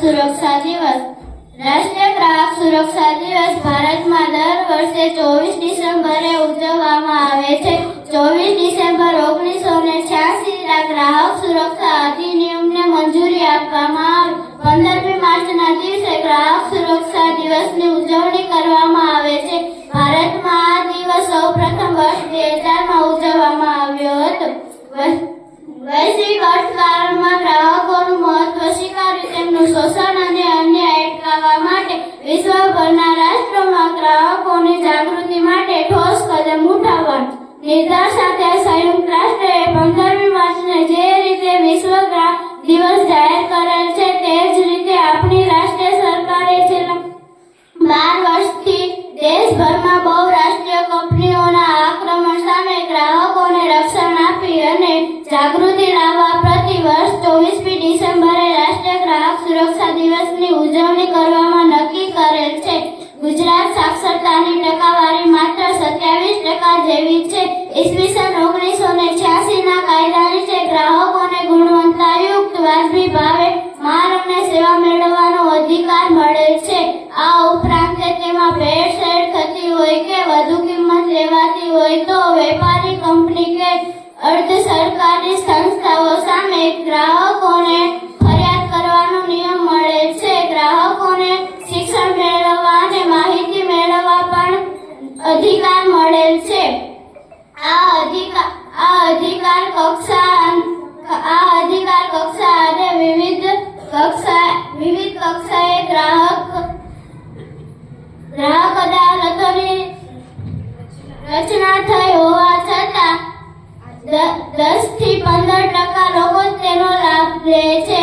સુરક્ષા દિવસ. રાષ્ટ્રીય ગ્રાહક સુરક્ષા દિવસ ભારતમાં દર વર્ષે ચોવીસ ડિસેમ્બરે ઉજવવામાં આવે છે. ચોવીસ ડિસેમ્બર ઓગણીસો ને છ્યાસી ગ્રાહક સુરક્ષા અધિનિયમને મંજૂરી આપવામાં આવી. પંદરમી માર્ચના દિવસે ગ્રાહક સુરક્ષા દિવસની ઉજવણી કરવામાં આવે છે. ભારતમાં આ દિવસ સૌ પ્રથમ વર્ષ બે હજારમાં ઉજવવામાં આવ્યો હતો. વૈશ્વિક અર્થકારણમાં ગ્રાહકોનું મહત્વ સ્વીકારી તેમનું શોષણ અને અન્યાય અટકાવવા માટે વિશ્વભરના રાષ્ટ્રોમાં ગ્રાહકોની જાગૃતિ માટે ઠોસ કદમ ઉઠાવવાનું. નિર્ધાર સાથે સંયુક્ત રાષ્ટ્રએ પંદરમી માર્ચને જે રીતે વિશ્વ દિવસ જાહેર કરેલ છે તે જ રીતે આપણી રાષ્ટ્રીય સરકારે છેલ્લા બાર વર્ષથી દેશભરમાં બહુરાષ્ટ્રીય અને જાગૃતિ લાવવા પ્રતિ વર્ષ ચોવીસમી ડિસેમ્બરે રાષ્ટ્રીય ગ્રાહક સુરક્ષા દિવસની ઉજવણી કરવામાં નક્કી કરેલ છે. ગુજરાત સાક્ષરતાની ટકાવારી માત્ર સત્યાવીસ ટકા જેવી છે. ઈસવીસન ઓગણીસો ને છ્યાસીના કાયદા નીચે ગ્રાહકોને ગુણવત્તાયુક્ત વાજબી ભાવે માલ અને સેવા મેળવવાનો અધિકાર મળેલ છે. આ ઉપરાંત તેમાં ભેળસેળ થતી હોય કે અર્ધ સરકારી સંસ્થાઓ સામે ગ્રાહકોને ફરિયાદ કરવાનો નિયમ મળે છે. ગ્રાહકોને શિક્ષણ મેળવવા અને માહિતી મેળવવા પણ અધિકાર મળેલ છે. આ અધિકાર આ અધિકાર કક્ષા આ અધિકાર કક્ષા અને વિવિધ કક્ષા, વિવિધ કક્ષાએ દસથી પંદર ટકા લોકો તેનો લાભ લે છે.